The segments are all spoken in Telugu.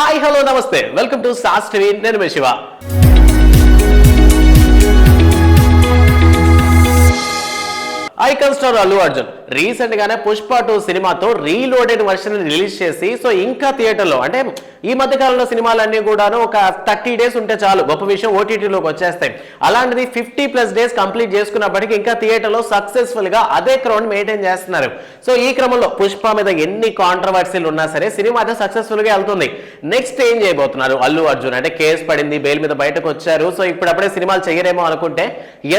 హాయ్ హలో నమస్తే. Welcome to SAS TV. నేను మీ Shiva. Icon star Allu Arjun. Recent గానే పుష్ప టూ సినిమాతో రీలోడెడ్ వర్షన్ రిలీజ్ చేసి సో ఇంకా థియేటర్లో అంటే ఈ మధ్య కాలంలో సినిమాలన్నీ కూడాను ఒక థర్టీ డేస్ ఉంటే చాలు గొప్ప విషయం ఓటీటీలోకి వచ్చేస్తాయి. అలాంటిది ఫిఫ్టీ ప్లస్ డేస్ కంప్లీట్ చేసుకున్నప్పటికీ ఇంకా థియేటర్లో సక్సెస్ఫుల్గా అదే క్రౌడ్ మెయింటైన్ చేస్తున్నారు. సో ఈ క్రమంలో పుష్ప మీద ఎన్ని కాంట్రవర్సీలు ఉన్నా సరే సినిమా అయితే సక్సెస్ఫుల్గా వెళ్తుంది. నెక్స్ట్ ఏం చేయబోతున్నారు? అల్లు అర్జున్ అంటే కేసు పడింది బెయిల్ మీద బయటకు వచ్చారు. సో ఇప్పుడప్పుడే సినిమాలు చేయరేమో అనుకుంటే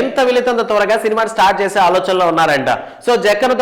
ఎంత వీలైతే త్వరగా సినిమాని స్టార్ట్ చేసే ఆలోచనలో ఉన్నారంట. సో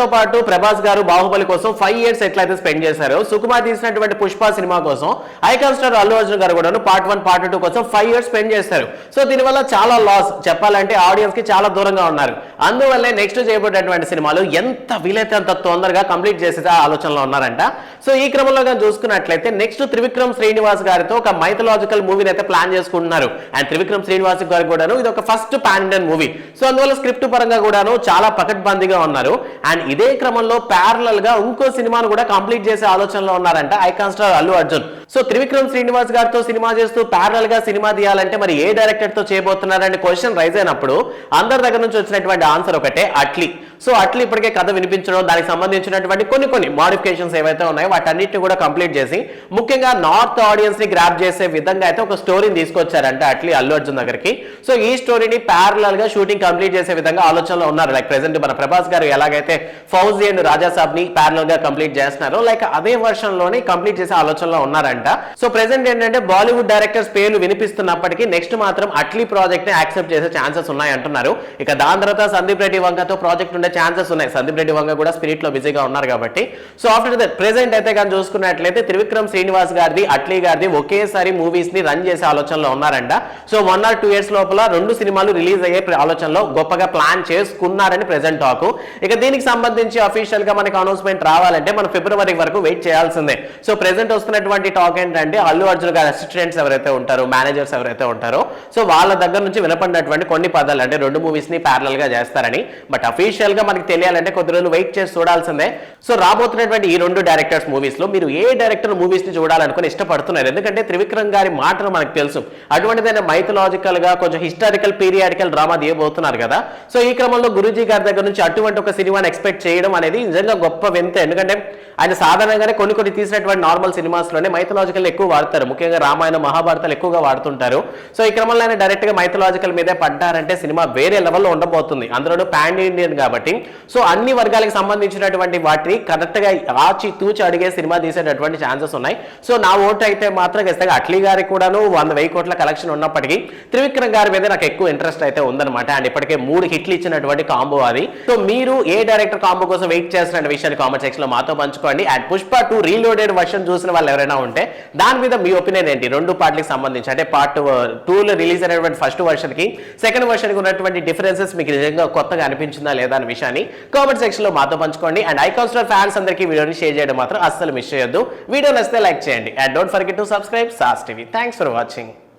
జక్కన్తో పాటు ప్రభాస్ గారు బాహుబలి కోసం ఫైవ్ ఇయర్స్ ఎట్లయితే స్పెండ్ చేశారో సుకుమార్ తీసినటువంటి పుష్ప సినిమా కోసం ఐకాన్ స్టార్ అల్లు అర్జున్ గారు కూడా పార్ట్ వన్ పార్ట్ టూ కోసం ఫైవ్ ఇయర్స్ స్పెండ్ చేశారు. సో దీనివల్ల చాలా లాస్ చెప్పాలంటే ఆడియన్స్కి చాలా దూరంగా ఉన్నారు. అందువల్లే నెక్స్ట్ చేయబోయేటువంటి సినిమాలు ఎంత వీలైతే అంత తొందరగా కంప్లీట్ చేసే ఆలోచనలో ఉన్నారంట. సో ఈ క్రమంలో కానీ చూసుకున్నట్లయితే నెక్స్ట్ త్రివిక్రమ్ శ్రీనివాస్ గారితో ఒక మైథలాజికల్ మూవీని అయితే ప్లాన్ చేసుకుంటున్నారు. అండ్ త్రివిక్రమ్ శ్రీనివాస్ గారు కూడాను ఇది ఒక first pan Indian movie so అందువల్ల స్క్రిప్ట్ పరంగా కూడాను చాలా పకడ్బందీగా ఉన్నారు. అండ్ ఇదే క్రమంలో ప్యారలల్గా ఇంకో సినిమాను కూడా కంప్లీట్ చేసే ఆలోచనలో ఉన్నారంట icon star Allu Arjun. So Trivikram Srinivas గారితో సినిమా చేస్తూ ప్యారలల్గా సినిమా తీయాలంటే మరి ఏ డైరెక్టర్తో చేయబోతున్నారని క్వశ్చన్ రైజ్ అయినప్పుడు అందరి దగ్గర నుంచి వచ్చినటువంటి ఆన్సర్ ఒకటే అట్లీ. సో అట్లీ ఇప్పటికే కథ వినిపించడం దానికి సంబంధించినటువంటి కొన్ని కొన్ని మాడిఫికేషన్స్ ఏవైతే ఉన్నాయో వాటన్నిటిని కూడా కంప్లీట్ చేసి ముఖ్యంగా నార్త్ ఆడియన్స్ని గ్రాప్ చేసే విధంగా అయితే ఒక స్టోరీని తీసుకొచ్చారంటే అట్లీ అల్లు అర్జున్ దగ్గరికి. సో ఈ స్టోరీని ప్యారలల్గా షూటింగ్ కంప్లీట్ చేసే విధంగా ఆలోచనలో ఉన్నారు. లైక్ ప్రెసెంట్ మన ప్రభాస్ గారు ఎలాగైతే ఫౌజీ అండ్ రాజాసాబ్ని ప్యారల్గా కంప్లీట్ చేస్తున్నారు. లైక్ అదే వర్షన్లోనే కంప్లీట్ చేసే ఆలోచనలో ఉన్నారంట. సో ప్రెసెంట్ ఏంటంటే బాలీవుడ్ డైరెక్టర్స్ పేర్లు వినిపిస్తున్నప్పటికీ నెక్స్ట్ మాత్రం అట్లీ ప్రాజెక్ట్ని యాక్సెప్ట్ చేసే ఛాన్సెస్ ఉన్నాయి అంటున్నారు. ఇక దాని తర్వాత సందీప్ రెడ్డి వంగతో ప్రాజెక్ట్ ఉండే ఛాన్సెస్ ఉన్నాయి. సందీప్ రెడ్డి వంగ కూడా స్పిరిట్లో బిజీగా ఉన్నారు కాబట్టి. సో ఆఫ్టర్ దట్ ప్రెసెంట్ అయితే కానీ చూసుకున్నట్లయితే త్రివిక్రమ్ శ్రీనివాస్ గారిది అట్లీ గారిది ఒకేసారి మూవీస్ని రన్ చేసే ఆలోచనలో ఉన్నారంట. So one or two years లోపల రెండు సినిమాలు రిలీజ్ అయ్యే ఆలోచనలో గొప్పగా ప్లాన్ చేసుకున్నారని ప్రెసెంట్ టాక్ ఇక దీనికి సంబంధించి అఫీషియల్గా మనకి అనౌన్స్మెంట్ రావాలంటే మనం ఫిబ్రవరి వరకు వెయిట్ చేయాల్సిందే. సో ప్రెసెంట్ వస్తున్నటువంటి టాక్ ఏంటంటే అల్లు అర్జున్ గారి అసిస్టెంట్స్ ఎవరైతే ఉంటారో మేనేజర్స్ ఎవరైతే ఉంటారో సో వాళ్ళ దగ్గర నుంచి వినపడినటువంటి కొన్ని పదాలు అంటే రెండు మూవీస్ని ప్యారల్గా చేస్తారని. బట్ అఫీషియల్గా మనకి తెలియాలంటే కొద్ది రోజులు వెయిట్ చేసి చూడాల్సిందే. సో రాబోతున్నటువంటి ఈ రెండు డైరెక్టర్స్ మూవీస్లో మీరు ఏ డైరెక్టర్ మూవీస్ని చూడాలనుకుని ఇష్టపడుతున్నారు? ఎందుకంటే త్రివిక్రమ్ గారి మాటలు మనకు తెలుసు. అటువంటిదైనా మైథలాజికల్గా కొంచెం హిస్టారికల్ పీరియాడికల్ డ్రామా తీయబోతున్నారు కదా. సో ఈ క్రమంలో గురూజీ గారి దగ్గర నుంచి అటువంటి ఒక సినిమాని ఎక్స్పెక్ట్ చేయడం అనేది నిజంగా గొప్ప వింత. ఎందుకంటే ఆయన సాధారణంగానే కొన్ని కొన్ని తీసినటువంటి నార్మల్ సినిమాస్లోనే మైథలాజికల్ ఎక్కువ వాడతారు. ముఖ్యంగా రామాయణ మహాభారతాలు ఎక్కువగా వాడుతుంటారు. సో ఈ క్రమంలో ఆయన డైరెక్ట్గా మైథలాజికల్ మీదే పడ్డారంటే సినిమా వేరే లెవెల్లో ఉండబోతుంది. అందులోనూ పాన్ ఇండియన్ కాబట్టి. సో అన్ని వర్గాలకు సంబంధించినటువంటి వాటిని కరెక్ట్గా ఆచి తూచి అడిగే సినిమా తీసేటటువంటి ఛాన్సెస్ ఉన్నాయి. సో నా ఓటు అయితే మాత్రం ఖచ్చితంగా అట్లీ గారికి కూడాను వంద వెయ్యి కోట్ల కలెక్షన్ ఉన్నప్పటికీ త్రివిక్రమ్ గారి మీద నాకు ఎక్కువ ఇంట్రెస్ట్ అయితే ఉందన్నమాట. అండ్ ఇప్పటికే మూడు హిట్లు ఇచ్చినటువంటి కాంబో అది. సో మీరు ఏ డైరెక్టర్ కాంబో కోసం వెయిట్ చేస్తున్న విషయాన్ని కామెంట్ సెక్షన్లో మాతో పంచుకోండి. And Pushpa two reloaded version చూసిన వాళ్ళు ఎవరైనా ఉంటే దాని మీద మీ ఒపీనియన్ ఏంటి? రెండు పార్ట్లకి సంబంధించి అంటే పార్ట్ టూలో రిలీజ్ అయినటువంటి ఫస్ట్ వర్షన్కి సెకండ్ వర్షన్కి ఉన్నటువంటి డిఫరెన్సెస్ మీకు నిజంగా కొత్తగా అనిపించిందా లేదా అనే విషయాన్ని కామెంట్ సెక్షన్లో మాతో పంచుకోండి. అండ్ ఐకాన్ స్టార్ ఫ్యాన్స్ అందరికీ వీడియోని షేర్ చేయడం మాత్రం అస్సలు మిస్ చేయొద్దు. వీడియో నచ్చితే లైక్ చేయండి. And don't forget to subscribe SAS TV thanks for watching